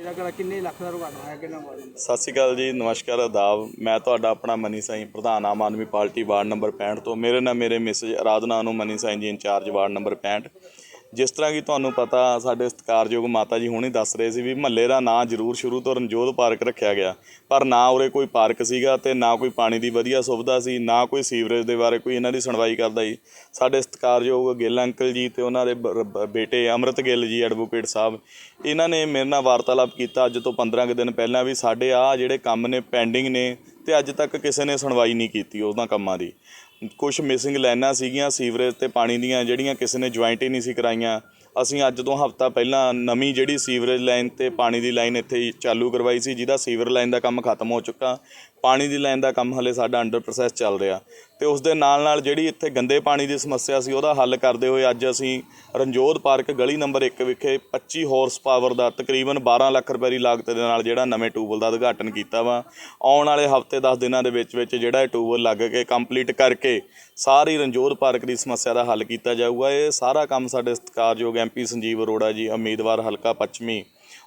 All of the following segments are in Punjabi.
ਇਹਦਾ ਕਿਹੜਾ ਕਿੰਨੇ ਲੱਖ ਦਾ ਰੁਗਾਣਾ ਹੈ ਕਿੰਨਾ ਮਾਰਨ ਸਤਿ ਸ਼੍ਰੀ ਅਕਾਲ ਜੀ, ਨਮਸਕਾਰ ਆਦਾਬ ਮੈਂ ਤੁਹਾਡਾ ਆਪਣਾ ਮਨੀ ਸਾਈਂ ਪ੍ਰਧਾਨ, Aam Aadmi party ward number 65 ਤੋਂ। ਮੇਰੇ ਨਾਲ ਮੇਰੇ ਮਿਸਜ ਆਰਾਧਨਾ ਨੂੰ ਮਨੀ ਸਾਈਂ ਜੀ, ਇੰਚਾਰਜ ਵਾਰਡ ਨੰਬਰ 65 ਜਿਸ ਤਰ੍ਹਾਂ ਕਿ ਤੁਹਾਨੂੰ ਪਤਾ ਸਾਡੇ ਸਤਿਕਾਰਯੋਗ ਮਾਤਾ ਜੀ ਹੁਣੇ ਦੱਸ ਰਹੇ ਸੀ ਵੀ ਮਹੱਲੇ ਦਾ ਨਾਂ ਜ਼ਰੂਰ ਸ਼ੁਰੂ ਤੋਂ ਰਣਜੋਧ ਪਾਰਕ ਰੱਖਿਆ ਗਿਆ। ਪਰ ਨਾ ਉਰੇ ਕੋਈ ਪਾਰਕ ਸੀਗਾ ਤੇ ਨਾ ਕੋਈ ਪਾਣੀ ਦੀ ਵਧੀਆ ਸੁਵਿਧਾ ਸੀ, ਨਾ ਕੋਈ ਸੀਵਰੇਜ ਦੇ ਬਾਰੇ ਕੋਈ ਇਹਨਾਂ ਦੀ ਸੁਣਵਾਈ ਕਰਦਾ ਜੀ ਸਾਡੇ ਸਤਿਕਾਰਯੋਗ ਗਿੱਲ ਅੰਕਲ ਜੀ ਤੇ ਉਹਨਾਂ ਦੇ ਬ- ਬੇਟੇ ਅੰਮ੍ਰਿਤ ਗਿੱਲ ਜੀ ਐਡਵੋਕੇਟ ਸਾਹਿਬ, ਇਹਨਾਂ ਨੇ ਮੇਰੇ ਨਾਲ ਵਾਰਤਾਲਾਪ ਕੀਤਾ ਅੱਜ ਤੋਂ 15 ਕੁ ਦਿਨ ਪਹਿਲਾਂ ਵੀ ਸਾਡੇ ਆ ਜਿਹੜੇ ਕੰਮ ਨੇ ਪੈਂਡਿੰਗ ਨੇ ਤੇ ਅੱਜ ਤੱਕ ਕਿਸੇ ਨੇ ਸੁਣਵਾਈ ਨਹੀਂ ਕੀਤੀ ਉਹਨਾਂ ਕੰਮਾਂ ਦੀ। ਕੁਝ ਮਿਸਿੰਗ ਲਾਈਨਾਂ ਸੀਗੀਆਂ ਸੀਵਰੇਜ ਤੇ ਪਾਣੀ ਦੀਆਂ, ਜਿਹੜੀਆਂ ਕਿਸੇ ਨੇ ਜੁਆਇੰਟ ਹੀ ਨਹੀਂ ਸੀ ਕਰਾਈਆਂ। ਅਸੀਂ ਅੱਜ ਤੋਂ ਹਫਤਾ ਪਹਿਲਾਂ ਨਵੀਂ ਜਿਹੜੀ ਸੀਵਰੇਜ ਲਾਈਨ ਤੇ ਪਾਣੀ ਦੀ ਲਾਈਨ ਇੱਥੇ ਚਾਲੂ ਕਰਵਾਈ ਸੀ, ਜਿਹਦਾ ਸੀਵਰ ਲਾਈਨ ਦਾ ਕੰਮ ਖਤਮ ਹੋ ਚੁੱਕਾ। ਪਾਣੀ ਦੀ ਲਾਈਨ ਦਾ ਕੰਮ ਹਲੇ ਸਾਡਾ ਅੰਡਰ ਪ੍ਰੋਸੈਸ ਚੱਲ ਰਿਹਾ। ਤੇ ਉਸ ਦੇ ਨਾਲ ਨਾਲ ਜਿਹੜੀ ਇੱਥੇ ਗੰਦੇ ਪਾਣੀ ਦੀ ਸਮੱਸਿਆ ਸੀ, ਉਹਦਾ ਹੱਲ ਕਰਦੇ ਹੋਏ ਅੱਜ ਅਸੀਂ ਰਣਜੋਧ ਪਾਰਕ ਗਲੀ ਨੰਬਰ 1 ਵਿਖੇ 25 ਹਾਰਸ ਪਾਵਰ ਦਾ ਤਕਰੀਬਨ 12 ਲੱਖ ਰੁਪਏ ਦੀ ਲਾਗਤ ਦੇ ਨਾਲ ਜਿਹੜਾ ਨਵੇਂ ਟੂਬਲ ਦਾ ਉਦਘਾਟਨ ਕੀਤਾ ਵਾ। ਆਉਣ ਵਾਲੇ ਹਫ਼ਤੇ 10 ਦਿਨਾਂ ਦੇ ਵਿੱਚ ਵਿੱਚ ਜਿਹੜਾ ਇਹ ਟੂਬਲ ਲੱਗ ਕੇ ਕੰਪਲੀਟ ਕਰਕੇ ਸਾਰੀ ਰਣਜੋਧ ਪਾਰਕ ਦੀ ਸਮੱਸਿਆ ਦਾ ਹੱਲ ਕੀਤਾ ਜਾਊਗਾ। ਇਹ ਸਾਰਾ ਕੰਮ ਸਾਡੇ ਸਤਿਕਾਰਯੋਗ ਐਮਪੀ ਸੰਜੀਵ ਅਰੋੜਾ ਜੀ, ਉਮੀਦਵਾਰ ਹਲਕਾ ਪੱਛਮੀ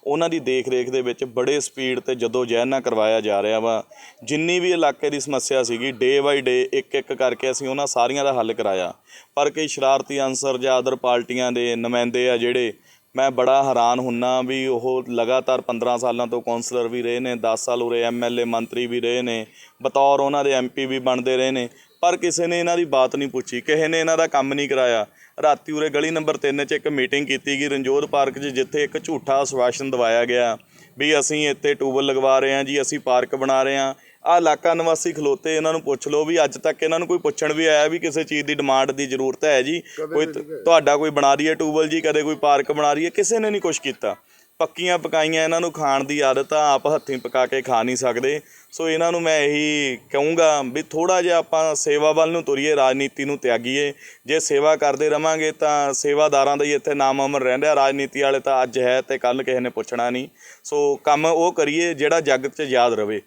ਉਹਨਾਂ ਦੀ ਦੇਖ ਰੇਖ ਦੇ ਵਿੱਚ ਬੜੇ ਸਪੀਡ ਤੇ ਜਦੋਂ ਜ਼ਹਿਨਾ ਕਰਵਾਇਆ ਜਾ ਰਿਹਾ ਵਾ, ਜਿੰਨੀ ਵੀ ਇਲਾਕੇ ਦੀ ਸਮੱਸਿਆ ਸੀਗੀ ਡੇ ਬਾਈ ਡੇ ਇੱਕ ਇੱਕ ਕਰਕੇ ਅਸੀਂ ਉਹਨਾਂ ਸਾਰੀਆਂ ਦਾ ਹੱਲ ਕਰਾਇਆ। ਪਰ ਕਈ ਸ਼ਰਾਰਤੀ ਅਨਸਰ ਜਾਂ ਅਦਰ ਪਾਰਟੀਆਂ ਦੇ ਨੁਮਾਇੰਦੇ ਆ ਜਿਹੜੇ, ਮੈਂ ਬੜਾ ਹੈਰਾਨ ਹੁੰਨਾ ਵੀ ਉਹ ਲਗਾਤਾਰ 15 ਸਾਲਾਂ ਤੋਂ ਕਾਉਂਸਲਰ ਵੀ ਰਹੇ ਨੇ 10 ਸਾਲ ਉਰੇ ਐਮਐਲਏ ਮੰਤਰੀ ਵੀ ਰਹੇ ਨੇ, ਬਤੌਰ ਉਹਨਾਂ ਦੇ ਐਮਪੀ ਵੀ ਬਣਦੇ ਰਹੇ ਨੇ। ਪਰ ਕਿਸੇ ਨੇ ਇਹਨਾਂ ਦੀ ਬਾਤ ਨਹੀਂ ਪੁੱਛੀ ਕਿਸੇ ਨੇ ਇਹਨਾਂ ਦਾ ਕੰਮ ਨਹੀਂ ਕਰਾਇਆ। ਰਾਤੀ ਉਰੇ ਗਲੀ ਨੰਬਰ 3 'ਚ ਇੱਕ ਮੀਟਿੰਗ ਕੀਤੀ ਗਈ ਰਣਜੋਧ ਪਾਰਕ 'ਚ ਜਿੱਥੇ ਇੱਕ ਝੂਠਾ ਆਸ਼ਵਾਸਨ ਦਵਾਇਆ ਗਿਆ ਵੀ ਅਸੀਂ ਇੱਥੇ ਟੂਬਲ ਲਗਵਾ ਰਹੇ ਹਾਂ ਜੀ ਅਸੀਂ ਪਾਰਕ ਬਣਾ ਰਹੇ ਹਾਂ। ਆ ਇਲਾਕਾ ਨਿਵਾਸੀ ਖਲੋਤੇ ਇਹਨਾਂ ਨੂੰ ਪੁੱਛ ਲਓ ਵੀ ਅੱਜ ਤੱਕ ਇਹਨਾਂ ਨੂੰ ਕੋਈ ਪੁੱਛਣ ਵੀ ਆਇਆ ਵੀ ਕਿਸੇ ਚੀਜ਼ ਦੀ ਡਿਮਾਂਡ ਦੀ ਜ਼ਰੂਰਤ ਹੈ ਜੀ। ਕੋਈ ਤੁਹਾਡਾ ਕੋਈ ਬਣਾ ਰਹੀ ਹੈ ਟੂਬਲ ਜੀ ਕਦੇ ਕੋਈ ਪਾਰਕ ਬਣਾ ਰਹੀ ਹੈ ਕਿਸੇ ਨੇ ਨਹੀਂ ਕੁਝ ਕੀਤਾ। ਪੱਕੀਆਂ ਪਕਾਈਆਂ ਇਹਨਾਂ ਨੂੰ ਖਾਣ ਦੀ ਆਦਤ ਆ, ਆਪ ਹੱਥੀਂ ਪਕਾ ਕੇ ਖਾ ਨਹੀਂ ਸਕਦੇ। ਸੋ ਇਹਨਾਂ ਨੂੰ ਮੈਂ ਇਹੀ ਕਹੂੰਗਾ ਵੀ ਥੋੜਾ ਜਿਹਾ ਆਪਾਂ ਸੇਵਾ ਵੱਲ ਨੂੰ ਤੁਰੀਏ, ਰਾਜਨੀਤੀ ਨੂੰ ਤਿਆਗੀਏ। ਜੇ ਸੇਵਾ ਕਰਦੇ ਰਵਾਂਗੇ ਤਾਂ ਸੇਵਾਦਾਰਾਂ ਦਾ ਹੀ ਇੱਥੇ ਨਾਮ ਅਮਰ ਰਹਿੰਦਾ ਰਾਜਨੀਤੀ ਵਾਲੇ ਤਾਂ ਅੱਜ ਹੈ ਤੇ ਕੱਲ ਕਿਸੇ ਨੇ ਪੁੱਛਣਾ ਨਹੀਂ। ਸੋ ਕੰਮ ਉਹ ਕਰੀਏ ਜਿਹੜਾ ਜੱਗ 'ਚ ਯਾਦ ਰਵੇ।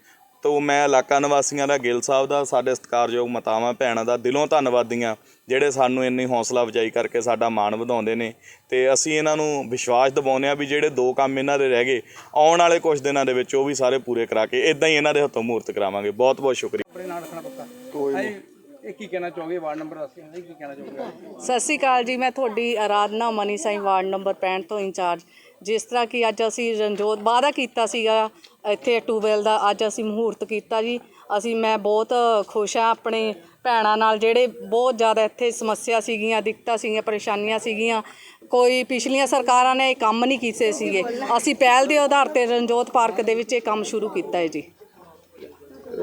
ਤੋ ਮੈਂ ਇਲਾਕਾ ਨਿਵਾਸੀਆਂ ਦਾ ਗਿੱਲ ਸਾਹਿਬ ਦਾ ਸਾਡੇ ਸਤਿਕਾਰਯੋਗ ਮਾਤਾਵਾਂ ਭੈਣਾਂ ਦਾ ਦਿਲੋਂ ਧੰਨਵਾਦੀਆਂ ਜਿਹੜੇ ਸਾਨੂੰ ਇੰਨੀ ਹੌਸਲਾ ਅਫਜਾਈ ਕਰਕੇ ਸਾਡਾ ਮਾਣ ਵਧਾਉਂਦੇ ਨੇ। ਤੇ ਅਸੀਂ ਇਹਨਾਂ ਨੂੰ ਵਿਸ਼ਵਾਸ ਦਿਵਾਉਂਦੇ ਆ ਵੀ ਜਿਹੜੇ ਦੋ ਕੰਮ ਇਹਨਾਂ ਦੇ ਰਹਿ ਗਏ ਆਉਣ ਵਾਲੇ ਕੁਝ ਦਿਨਾਂ ਦੇ ਵਿੱਚ ਉਹ ਵੀ ਸਾਰੇ ਪੂਰੇ ਕਰਾ ਕੇ ਇਦਾਂ ਹੀ ਇਹਨਾਂ ਦੇ ਹੱਥੋਂ ਮੂਰਤ ਕਰਾਵਾਂਗੇ। ਬਹੁਤ ਬਹੁਤ ਸ਼ੁਕਰੀਆ। ਆਪਣੇ ਨਾਲ ਰੱਖਣਾ ਪੱਕਾ? ਕੋਈ ਨਹੀਂ। ਇਹ ਕੀ ਕਹਿਣਾ ਚਾਹੋਗੇ? ਵਾਰਡ ਨੰਬਰ ਦੱਸਿਆ ਨਹੀਂ ਕੀ ਕਹਿਣਾ ਚਾਹੋਗੇ? ਸਤਿ ਸ਼੍ਰੀ ਅਕਾਲ ਜੀ ਮੈਂ ਤੁਹਾਡੀ ਆਰਾਧਨਾ ਮਨੀ ਸਾਈ ਵਾਰਡ ਨੰਬਰ 65 ਤੋਂ ਇੰਚਾਰਜ। ਜਿਸ ਤਰ੍ਹਾਂ ਕਿ ਅੱਜ ਅਸੀਂ ਰਣਜੋਤ ਵਾਅਦਾ ਕੀਤਾ ਸੀਗਾ, ਇੱਥੇ ਟੂਬੈਲ ਦਾ ਅੱਜ ਅਸੀਂ ਮਹੂਰਤ ਕੀਤਾ ਜੀ। ਅਸੀਂ, ਮੈਂ ਬਹੁਤ ਖੁਸ਼ ਹਾਂ ਆਪਣੇ ਭੈਣਾਂ ਨਾਲ, ਜਿਹੜੇ ਬਹੁਤ ਜ਼ਿਆਦਾ ਇੱਥੇ ਸਮੱਸਿਆ ਸੀਗੀਆਂ, ਦਿੱਕਤਾਂ ਸੀਗੀਆਂ, ਪਰੇਸ਼ਾਨੀਆਂ ਸੀਗੀਆਂ। ਕੋਈ ਪਿਛਲੀਆਂ ਸਰਕਾਰਾਂ ਨੇ ਇਹ ਕੰਮ ਨਹੀਂ ਕੀਤੇ ਸੀਗੇ। ਅਸੀਂ ਪਹਿਲ ਦੇ ਆਧਾਰ ਤੇ ਰਣਜੋਤ ਪਾਰਕ ਦੇ ਵਿੱਚ ਇਹ ਕੰਮ ਸ਼ੁਰੂ ਕੀਤਾ ਹੈ ਜੀ।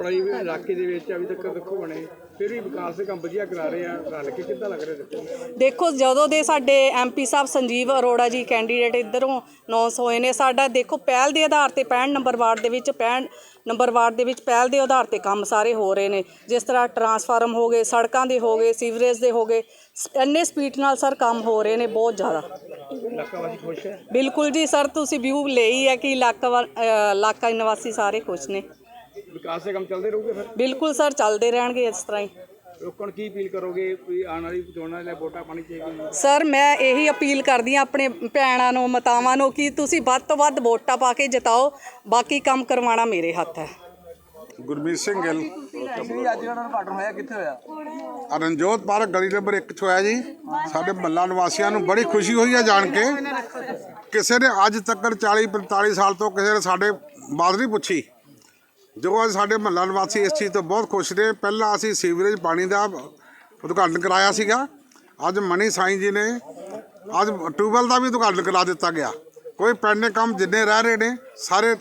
ਜੀ ਇਲਾਕੇ ਦੇ ਵਿੱਚ ਅਭੀ ਤੱਕ ਦੇਖੋ ਬਣੇ। ਫਿਰ ਵੀ ਵਿਕਾਸ ਦੇ ਕੰਮ ਵਧੀਆ ਕਰਾ ਰਹੇ ਆ। ਰਲ ਕੇ ਕਿੱਦਾਂ ਲੱਗ ਰਿਹਾ ਦੇਖੋ? ਦੇਖੋ ਜਦੋਂ ਦੇ ਸਾਡੇ ਐਮਪੀ ਸਾਹਿਬ ਸੰਜੀਵ ਅਰੋੜਾ ਜੀ ਕੈਂਡੀਡੇਟ ਇੱਧਰੋਂ ਅਨਾਉਂਸ ਹੋਏ ਨੇ ਸਾਡਾ ਦੇਖੋ ਪਹਿਲ ਦੇ ਆਧਾਰ ਤੇ 65 ਨੰਬਰ ਵਾਰਡ ਦੇ ਵਿੱਚ 65 ਨੰਬਰ ਵਾਰਡ ਦੇ ਵਿੱਚ ਪਹਿਲ ਦੇ ਆਧਾਰ ਤੇ ਕੰਮ ਸਾਰੇ ਹੋ ਰਹੇ ਨੇ। ਜਿਸ ਤਰ੍ਹਾਂ ਟਰਾਂਸਫਾਰਮ ਹੋ ਗਏ ਸੜਕਾਂ ਦੇ ਹੋ ਗਏ ਸੀਵਰੇਜ ਦੇ ਹੋ ਗਏ ਇੰਨੇ ਸਪੀਡ ਨਾਲ ਸਰ ਕੰਮ ਹੋ ਰਹੇ ਨੇ ਬਹੁਤ ਜ਼ਿਆਦਾ। ਖੁਸ਼ ਹੈ? ਬਿਲਕੁਲ ਜੀ ਸਰ ਤੁਸੀਂ ਵਿਊ ਲਈ ਹੈ ਕਿ ਇਲਾਕਾ ਇਲਾਕਾ ਨਿਵਾਸੀ ਸਾਰੇ ਖੁਸ਼ ਨੇ। ਵਿਕਾਸ ਦੇ ਕੰਮ ਚੱਲਦੇ ਰਹੂਗੇ ਫਿਰ? ਬਿਲਕੁਲ ਸਰ ਚੱਲਦੇ ਰਹਿਣਗੇ ਇਸ ਤਰ੍ਹਾਂ ਹੀ। ਲੋਕਾਂ ਨੂੰ ਕੀ ਅਪੀਲ ਕਰੋਗੇ? ਕੋਈ ਆਉਣ ਵਾਲੀ ਚੋਣਾਂ ਲਈ ਵੋਟਾਂ ਪਾਣੀ ਚਾਹੀਦੀ ਸਰ ਮੈਂ ਇਹੀ ਅਪੀਲ ਕਰਦੀ ਹਾਂ ਆਪਣੇ ਭੈਣਾਂ ਨੂੰ ਮਾਤਾਵਾਂ ਨੂੰ ਕਿ ਤੁਸੀਂ ਵੱਧ ਤੋਂ ਵੱਧ ਵੋਟਾਂ ਪਾ ਕੇ ਜਿਤਾਓ। ਬਾਕੀ ਕੰਮ ਕਰਵਾਉਣਾ ਮੇਰੇ ਹੱਥ ਹੈ। ਗੁਰਮੀਤ ਸਿੰਘ ਗਿੱਲ। ਜੀ ਅੱਜ ਜਿਹੜਾ ਉਦਘਾਟਨ ਹੋਇਆ ਕਿੱਥੇ ਹੋਇਆ? ਰਣਜੋਤ ਪਾਰਕ ਗਲੀ ਨੰਬਰ 1 ਚ ਹੋਇਆ ਜੀ। ਸਾਡੇ ਮੱਲਾ ਨਿਵਾਸੀਆਂ ਨੂੰ ਬੜੀ ਖੁਸ਼ੀ ਹੋਈ ਹੈ ਜਾਣ ਕੇ। ਕਿਸੇ ਨੇ ਅੱਜ ਤੱਕ 40 45 ਸਾਲ ਤੋਂ ਕਿਸੇ ਨੇ ਸਾਡੇ ਬਾਤ ਨਹੀਂ ਪੁੱਛੀ। ਜੋ ਅੱਜ ਸਾਡੇ ਮਹੱਲਾ ਨਿਵਾਸੀ ਇਸ ਚੀਜ਼ ਤੋਂ ਬਹੁਤ ਖੁਸ਼ ਨੇ। ਪਹਿਲਾਂ ਅਸੀਂ ਸੀਵਰੇਜ ਪਾਣੀ ਦਾ ਉਦਘਾਟਨ ਕਰਾਇਆ ਸੀਗਾ। ਅੱਜ ਮਨੀ ਸਾਈਂ ਜੀ ਨੇ, ਅੱਜ ਟਿਊਬਵੈੱਲ ਦਾ ਵੀ ਉਦਘਾਟਨ ਕਰਾ ਦਿੱਤਾ ਗਿਆ। ਕੋਈ ਪੈਂਡਿੰਗ ਕੰਮ ਜਿੰਨੇ ਰਹਿ ਰਹੇ ਨੇ, ਸਾਰੇ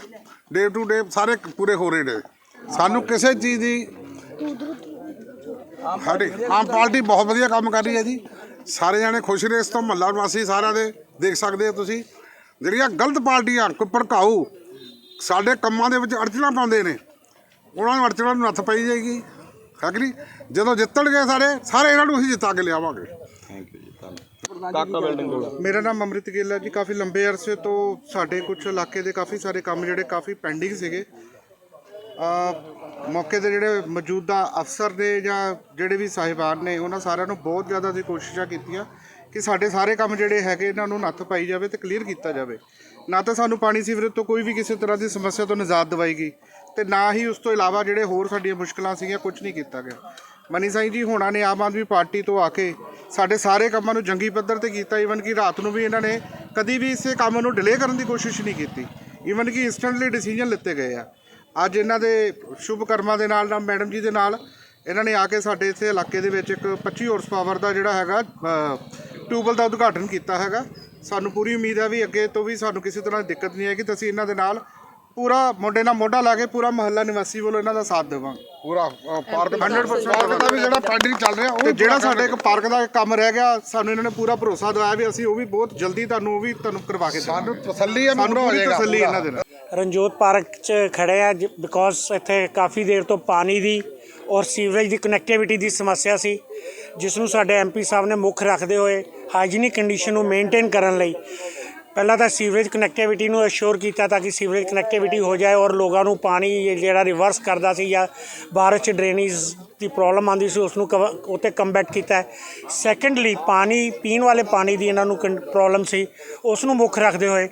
ਡੇ ਟੂ ਡੇ ਸਾਰੇ ਪੂਰੇ ਹੋ ਰਹੇ ਨੇ। ਸਾਨੂੰ ਕਿਸੇ ਚੀਜ਼ ਦੀ ਸਾਡੀ ਆਮ ਪਾਰਟੀ ਬਹੁਤ ਵਧੀਆ ਕੰਮ ਕਰ ਰਹੀ ਹੈ ਜੀ। ਸਾਰੇ ਜਾਣੇ ਖੁਸ਼ ਨੇ ਇਸ ਤੋਂ, ਮਹੱਲਾ ਨਿਵਾਸੀ ਸਾਰਿਆਂ ਦੇ ਦੇਖ ਸਕਦੇ ਹੋ ਤੁਸੀਂ। ਜਿਹੜੀਆਂ ਗਲਤ ਪਾਰਟੀਆਂ, ਕੋਈ ਭੜਕਾਊ ਸਾਡੇ ਕੰਮਾਂ ਦੇ ਵਿੱਚ ਅੜਚਣਾ ਪਾਉਂਦੇ ਨੇ। ਉਹਨਾਂ ਨੂੰ ਅੜਚਣਾ ਨੂੰ ਨੱਥ ਪਈ ਜਾਏਗੀ। ਹੈ ਕਿ ਨਹੀਂ? ਜਦੋਂ ਜਿੱਤਣਗੇ ਸਾਰੇ ਸਾਰੇ ਇਹਨਾਂ ਨੂੰ ਅਸੀਂ ਜਿੱਤਾ ਕੇ ਲਿਆਵਾਂਗੇ। ਥੈਂਕ ਯੂ ਜੀ ਧੰਨਵਾਦ। ਕਾਕਾ ਬਿਲਡਿੰਗ ਕੋਲ। ਮੇਰਾ ਨਾਮ ਅੰਮ੍ਰਿਤ ਗਿੱਲ ਹੈ ਜੀ। ਕਾਫੀ ਲੰਬੇ ਅਰਸੇ ਤੋਂ ਸਾਡੇ ਕੁਝ ਇਲਾਕੇ ਦੇ ਕਾਫੀ ਸਾਰੇ ਕੰਮ ਜਿਹੜੇ ਕਾਫੀ ਪੈਂਡਿੰਗ ਸੀਗੇ। ਆ ਮੌਕੇ ਤੇ ਜਿਹੜੇ ਮੌਜੂਦਾ ਅਫਸਰ ਨੇ ਜਾਂ ਜਿਹੜੇ ਵੀ ਸਾਹਿਬਾਨ ਨੇ ਉਹਨਾਂ ਸਾਰਿਆਂ ਨੂੰ ਬਹੁਤ ਜ਼ਿਆਦਾ ਦੀ ਕੋਸ਼ਿਸ਼ਾਂ ਕੀਤੀਆਂ ਕਿ ਸਾਡੇ ਸਾਰੇ ਕੰਮ ਜਿਹੜੇ ਹੈਗੇ ਇਹਨਾਂ ਨੂੰ ਨੱਥ ਪਾਈ ਜਾਵੇ ਤੇ ਕਲੀਅਰ ਕੀਤਾ ਜਾਵੇ। ਨਾ ਤਾਂ ਸਾਨੂੰ ਪਾਣੀ ਸੀਵਰੇਜ ਤੋਂ ਕੋਈ ਵੀ ਕਿਸੇ ਤਰ੍ਹਾਂ ਦੀ ਸਮੱਸਿਆ ਤੋਂ ਨਿਜਾਤ ਦਿਵਾਈ ਗਈ ਤੇ ਨਾ ਹੀ ਉਸ ਤੋਂ ਇਲਾਵਾ ਜਿਹੜੇ ਹੋਰ ਸਾਡੀਆਂ ਮੁਸ਼ਕਲਾਂ ਸੀਗੀਆਂ ਕੁਝ ਨਹੀਂ ਕੀਤਾ ਗਿਆ। ਮਨੀ ਸਾਈ ਜੀ, ਹੋਣਾ ਨੇ ਆਮ ਆਦਮੀ ਪਾਰਟੀ ਤੋਂ ਆ ਕੇ ਸਾਡੇ ਸਾਰੇ ਕੰਮਾਂ ਨੂੰ ਜੰਗੀ ਪੱਧਰ ਤੇ ਕੀਤਾ। ਈਵਨ ਕਿ ਰਾਤ ਨੂੰ ਵੀ ਇਹਨਾਂ ਨੇ ਕਦੀ ਵੀ ਇਸੇ ਕੰਮ ਨੂੰ ਡਿਲੇ ਕਰਨ ਦੀ ਕੋਸ਼ਿਸ਼ ਨਹੀਂ ਕੀਤੀ। ਈਵਨ ਕਿ ਇੰਸਟੈਂਟਲੀ ਡਿਸੀਜਨ ਲਿੱਤੇ ਗਏ ਆ। ਅੱਜ ਇਹਨਾਂ ਦੇ ਸ਼ੁਭ ਕਰਮਾਂ ਦੇ ਨਾਲ ਨਾਲ ਮੈਡਮ ਜੀ ਦੇ ਨਾਲ, ਇਹਨਾਂ ਨੇ ਆ ਕੇ ਸਾਡੇ ਇੱਥੇ ਇਲਾਕੇ ਦੇ ਵਿੱਚ ਇੱਕ 25 ਹਾਰਸ ਪਾਵਰ ਦਾ ਜਿਹੜਾ ਹੈਗਾ ਟਿਊਬਲ ਦਾ ਉਦਘਾਟਨ ਕੀਤਾ ਹੈਗਾ। ਸਾਨੂੰ ਪੂਰੀ ਉਮੀਦ ਹੈ ਵੀ ਅੱਗੇ ਤੋਂ ਵੀ ਸਾਨੂੰ ਕਿਸੇ ਤਰ੍ਹਾਂ ਦੀ ਦਿੱਕਤ ਨਹੀਂ ਆਏਗੀ ਤੇ ਅਸੀਂ ਇਹਨਾਂ ਦੇ ਨਾਲ ਪੂਰਾ ਮੋਢੇ ਨਾਲ ਮੋਢਾ ਲਾ ਕੇ ਪੂਰਾ ਮਹੱਲਾ ਨਿਵਾਸੀ ਵੱਲੋਂ ਇਹਨਾਂ ਦਾ ਸਾਥ ਦੇਵਾਂਗੇ। ਪੂਰਾ ਅ, ਪਾਰਕ 100% ਪਾਰਕ ਦਾ ਵੀ ਜਿਹੜਾ ਪੈਂਡਿੰਗ ਚੱਲ ਰਿਹਾ ਉਹ ਤੇ ਜਿਹੜਾ ਸਾਡੇ ਇੱਕ ਪਾਰਕ ਦਾ ਕੰਮ ਰਹਿ ਗਿਆ ਸਾਨੂੰ ਇਹਨਾਂ ਨੇ ਪੂਰਾ ਭਰੋਸਾ ਦਿਵਾਇਆ ਵੀ ਅਸੀਂ ਉਹ ਵੀ ਬਹੁਤ ਜਲਦੀ ਤੁਹਾਨੂੰ ਉਹ ਵੀ ਤੁਹਾਨੂੰ ਕਰਵਾ ਕੇ ਦੇਵਾਂਗੇ। ਸਾਨੂੰ ਤਸੱਲੀ ਹੈ ਸਾਨੂੰ ਪੂਰਾ ਹੋ ਪੂਰੀ ਜਾਏਗਾ ਤਸੱਲੀ ਪੂਰਾ। ਇਹਨਾਂ ਦੇ ਨਾਲ। ਰਣਜੋਤ ਪਾਰਕ 'ਚ ਖੜੇ ਆ ਬਿਕੋਜ਼ ਇੱਥੇ ਕਾਫੀ ਦੇਰ ਤੋਂ ਪਾਣੀ ਦੀ ਔਰ ਸੀਵਰੇਜ ਦੀ ਕਨੈਕਟੀਵਿਟੀ ਦੀ ਸਮੱਸਿਆ ਸੀ, ਜਿਸ ਨੂੰ ਸਾਡੇ ਐਮਪੀ ਸਾਹਿਬ ਨੇ ਮੁੱਖ ਰੱਖਦੇ ਹੋਏ ਹਾਈਜੀਨਿਕ ਕੰਡੀਸ਼ਨ ਨੂੰ ਮੇਨਟੇਨ ਕਰਨ ਲਈ ਪਹਿਲਾਂ ਤਾਂ ਸੀਵਰੇਜ ਕਨੈਕਟੀਵਿਟੀ ਨੂੰ ਅਸ਼ੋਰ ਕੀਤਾ ਤਾਂ ਕਿ ਸੀਵਰੇਜ ਕਨੈਕਟੀਵਿਟੀ ਹੋ ਜਾਏ ਔਰ ਲੋਕਾਂ ਨੂੰ ਪਾਣੀ ਜਿਹੜਾ ਰਿਵਰਸ ਕਰਦਾ ਸੀ ਜਾਂ ਬਾਰਿਸ਼ 'ਚ ਡਰੇਨੇਜ ਦੀ ਪ੍ਰੋਬਲਮ ਆਉਂਦੀ ਸੀ ਉਸ ਨੂੰ ਉਤੇ ਕੰਬੈਟ ਕੀਤਾ। ਹੈ ਸੈਕੰਡਲੀ ਪਾਣੀ, ਪੀਣ ਵਾਲੇ ਪਾਣੀ ਦੀ ਇਹਨਾਂ ਨੂੰ ਪ੍ਰੋਬਲਮ ਸੀ ਉਸ ਨੂੰ ਮੁੱਖ ਰੱਖਦੇ ਹੋਏ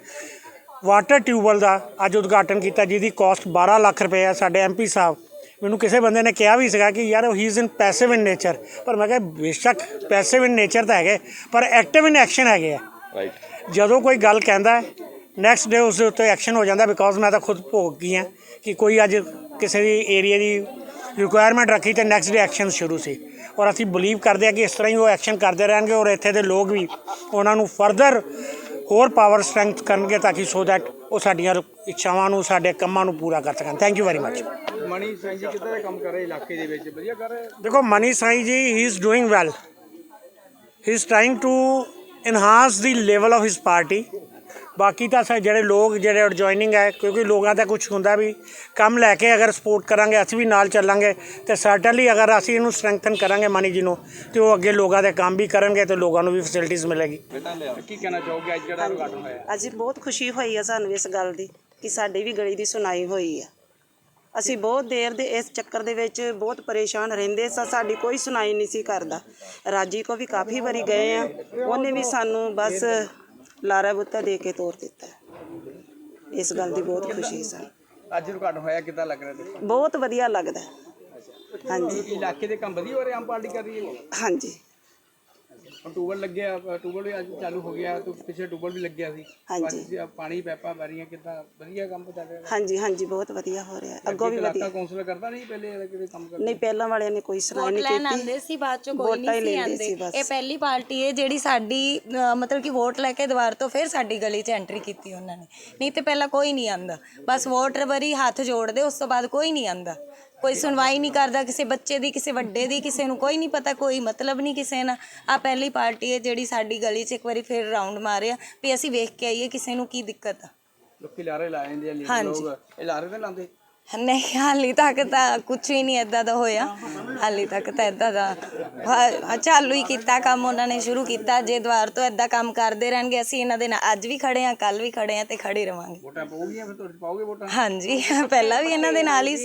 ਵਾਟਰ ਟਿਊਬਲ ਦਾ ਅੱਜ ਉਦਘਾਟਨ ਕੀਤਾ, ਜਿਹਦੀ ਕਾਸਟ 12 ਲੱਖ ਰੁਪਏ ਹੈ। ਸਾਡੇ ਐਮਪੀ ਸਾਹਿਬ ਮੈਨੂੰ ਕਿਸੇ ਬੰਦੇ ਨੇ ਕਿਹਾ ਵੀ ਸੀਗਾ ਕਿ ਯਾਰ he is in passive in nature ਪਰ ਮੈਂ ਕਿਹਾ ਬੇਸ਼ੱਕ ਪੈਸਿਵ ਇਨ ਨੇਚਰ ਤਾਂ ਹੈਗੇ ਪਰ ਐਕਟਿਵ ਇਨ ਐਕਸ਼ਨ ਹੈਗੇ ਆ। ਰਾਈਟ ਜਦੋਂ ਕੋਈ ਗੱਲ ਕਹਿੰਦਾ ਹੈ ਨੈਕਸਟ ਡੇ ਉਸ ਦੇ ਉੱਤੇ ਐਕਸ਼ਨ ਹੋ ਜਾਂਦਾ ਬਿਕੋਜ਼ ਮੈਂ ਤਾਂ ਖੁਦ ਭੋਗ ਗਈ ਹਾਂ ਕਿ ਕੋਈ ਅੱਜ ਕਿਸੇ ਦੀ ਏਰੀਆ ਦੀ ਰਿਕੁਆਇਰਮੈਂਟ ਰੱਖੀ ਤੇ ਨੈਕਸਟ ਡੇ ਐਕਸ਼ਨ ਸ਼ੁਰੂ ਸੀ। ਔਰ ਅਸੀਂ ਬਲੀਵ ਕਰਦੇ ਹਾਂ ਕਿ ਇਸ ਤਰ੍ਹਾਂ ਹੀ ਉਹ ਐਕਸ਼ਨ ਕਰਦੇ ਰਹਿਣਗੇ ਔਰ ਇੱਥੇ ਦੇ ਲੋਕ ਵੀ ਉਹਨਾਂ ਨੂੰ ਫਰਦਰ ਹੋਰ ਪਾਵਰ ਸਟਰੈਂਥ ਕਰਨਗੇ ਤਾਂ ਕਿ ਸੋ ਦੈਟ ਉਹ ਸਾਡੀਆਂ ਇੱਛਾਵਾਂ ਨੂੰ ਸਾਡੇ ਕੰਮਾਂ ਨੂੰ ਪੂਰਾ ਕਰ ਸਕਣ। Thank you very much Mani Singh ji ਕਿੱਦਾਂ ਦਾ ਕੰਮ ਕਰ ਰਹੇ ਇਲਾਕੇ ਦੇ ਵਿੱਚ? ਵਧੀਆ ਕਰ ਰਹੇ? ਦੇਖੋ Mani Sai ji he is doing well he is trying to enhance the level of his party ਬਾਕੀ ਤਾਂ ਸਾ ਜਿਹੜੇ ਲੋਕ ਜਿਹੜੇ ਐਡਜੋਇਨਿੰਗ ਹੈ ਕਿਉਂਕਿ ਲੋਕਾਂ ਦਾ ਕੁਝ ਹੁੰਦਾ ਵੀ ਕੰਮ ਲੈ ਕੇ ਅਗਰ ਸਪੋਰਟ ਕਰਾਂਗੇ ਅਸੀਂ ਵੀ ਨਾਲ ਚੱਲਾਂਗੇ ਤੇ ਸਰਟਨਲੀ ਅਗਰ ਅਸੀਂ ਇਹਨੂੰ ਸਟਰੈਂਥਨ ਕਰਾਂਗੇ ਮਨੀ ਜੀ ਨੂੰ ਤੇ ਉਹ ਅੱਗੇ ਲੋਕਾਂ ਦੇ ਕੰਮ ਵੀ ਕਰਨਗੇ ਤੇ ਲੋਕਾਂ ਨੂੰ ਵੀ ਫੈਸਿਲਿਟੀਜ਼ ਮਿਲੇਗੀ। ਕੀ ਕਹਿਣਾ ਚਾਹੋਗੇ? ਅੱਜ ਜਿਹੜਾ ਉਦਘਾਟਨ ਹੋਇਆ। ਅੱਜ ਬਹੁਤ ਖੁਸ਼ੀ ਹੋਈ ਆ ਸਾਨੂੰ ਇਸ ਗੱਲ ਦੀ ਕਿ ਸਾਡੀ ਵੀ ਗਲੀ ਦੀ ਸੁਣਾਈ ਹੋਈ ਆ। ਅਸੀਂ ਬਹੁਤ ਦੇਰ ਦੇ ਇਸ ਚੱਕਰ ਦੇ ਵਿੱਚ ਬਹੁਤ ਪਰੇਸ਼ਾਨ ਰਹਿੰਦੇ ਸਾਂ ਸਾਡੀ ਕੋਈ ਸੁਣਾਈ ਨਹੀਂ ਸੀ ਕਰਦਾ। ਰਾਜੀ ਕੋ ਵੀ ਕਾਫੀ ਵਾਰੀ ਗਏ ਆ ਉਹਨੇ ਵੀ ਸਾਨੂੰ ਬਸ ਲਾਰਾ ਬੁੱਤਾ ਦੇ ਕੇ ਤੋਰ ਦਿੱਤਾ। ਇਸ ਗੱਲ ਦੀ ਬਹੁਤ ਖੁਸ਼ੀ ਸਾਨੂੰ। ਅੱਜ ਉਦਘਾਟਨ ਹੋਇਆ ਕਿੱਦਾਂ ਲੱਗ ਰਿਹਾ ਦੇਖੋ? ਬਹੁਤ ਵਧੀਆ ਲੱਗਦਾ। ਹਾਂਜੀ। ਇਲਾਕੇ ਦੇ ਕੰਮ ਵਧੀਆ ਹੋ ਰਹੇ ਆਮ ਪਾਰਟੀ ਕਰ ਰਹੀ ਹੈ? ਹਾਂਜੀ। ਹੁਣ ਟੂਬਲ ਲੱਗਿਆ ਟੂਬਲ ਵੀ ਅੱਜ ਚਾਲੂ ਹੋ ਗਿਆ ਤੇ ਪਿੱਛੇ ਟੂਬਲ ਵੀ ਲੱਗਿਆ ਸੀ। ਹਾਂਜੀ। ਪਾਣੀ- ਪਾਣੀ ਪੈਪਾ ਬਾਰੀਆਂ ਕਿੱਦਾਂ ਵਧੀਆ ਕੰਮ ਚੱਲ ਰਿਹਾ? ਹਾਂਜੀ ਹਾਂਜੀ ਬਹੁਤ ਵਧੀਆ ਹੋ ਰਿਹਾ। ਅੱਗੋਂ ਵੀ ਵਧੀਆ। ਕੌਂਸਲਰ ਕਰਦਾ ਨਹੀਂ ਪਹਿਲੇ ਇਹਦਾ ਕਿਤੇ ਕੰਮ ਕਰਦਾ? ਨਹੀਂ ਪਹਿਲਾਂ ਵਾਲਿਆਂ ਨੇ ਕੋਈ ਸੁਣਾਈ ਨਹੀਂ ਲੈਣ ਕੀਤੀ। ਆਉਂਦੇ ਸੀ ਬਾਅਦ ਚੋਂ ਕੋਈ ਵੋਟਾਂ ਨਹੀਂ ਸੀ ਲੈਂਦੇ ਆਂਦੇ ਸੀ ਬਸ। ਇਹ ਪਹਿਲੀ ਪਾਰਟੀ ਹੈ ਜਿਹੜੀ ਸਾਡੀ ਅ, ਮਤਲਬ ਕਿ ਵੋਟ ਲੈ ਕੇ ਦੁਬਾਰ ਤੋਂ ਫਿਰ ਸਾਡੀ ਗਲੀ 'ਚ ਐਂਟਰੀ ਕੀਤੀ ਉਹਨਾਂ ਨੇ। ਨਹੀਂ ਤੇ ਪਹਿਲਾਂ ਕੋਈ ਨਹੀਂ ਆਂਦਾ ਬਸ ਵੋਟਰ ਵਰੀ ਹੱਥ ਜੋੜਦੇ ਉਸ ਤੋਂ ਬਾਅਦ ਕੋਈ ਨਹੀਂ ਆਂਦਾ ਕੋਈ ਸੁਣਵਾਈ ਨਹੀਂ ਕਰਦਾ ਕਿਸੇ ਬੱਚੇ ਦੀ ਕਿਸੇ ਵੱਡੇ ਦੀ ਕਿਸੇ ਨੂੰ ਕੋਈ ਨਹੀਂ ਪਤਾ ਕੋਈ ਮਤਲਬ ਨਹੀਂ ਕਿਸੇ ਨਾਲ। ਆ ਪਹਿਲੀ ਪਾਰਟੀ ਹੈ ਜਿਹੜੀ ਸਾਡੀ ਗਲੀ 'ਚ ਇੱਕ ਵਾਰੀ ਫਿਰ ਰਾਉਂਡ ਮਾਰਿਆ ਵੀ ਅਸੀਂ ਵੇਖ ਕੇ ਆਈਏ ਕਿਸੇ ਨੂੰ ਕੀ ਦਿੱਕਤ ਆ। ਲੋਕੀ ਲਾਰੇ ਲਾਏ ਜਾਂਦੇ ਆ ਲੀਡਰ ਹਾਂਜੀ। ਲੋਕ। ਇਹ ਲਾਰੇ ਤਾਂ ਲਾਉਂਦੇ? ਨਹੀਂ ਹਾਲੀ ਤੱਕ ਤਾਂ ਕੁਝ ਵੀ ਨਹੀਂ ਇਦਾਂ ਦਾ ਹੋਇਆ। ਹਾਲੀ ਤੱਕ ਤਾਂ ਇਦਾਂ ਦਾ ਹਾਂ, ਚਾਲੂ ਹੀ ਕੀਤਾ ਕੰਮ ਉਹਨਾਂ ਨੇ ਸ਼ੁਰੂ ਕੀਤਾ। ਜੇ ਦੁਆਰ ਤੋਂ ਇਦਾਂ ਕੰਮ ਕਰਦੇ ਰਹਿਣਗੇ ਅਸੀਂ ਇਹਨਾਂ ਦੇ ਨਾਲ ਅੱਜ ਵੀ ਖੜੇ ਆ ਕੱਲ ਵੀ ਖੜੇ ਆ ਤੇ ਖੜੇ ਰਵਾਂਗੇ। ਵੋਟਾਂ ਪਾਉਗੀਆਂ ਫਿਰ ਤੁਹਾਡੇ ਪਾਓਗੇ ਵੋਟਾਂ? ਹਾਂਜੀ ਪਹਿਲਾਂ ਵੀ ਇਹਨਾਂ ਦੇ ਨਾਲ ਹੀ ਸੀ।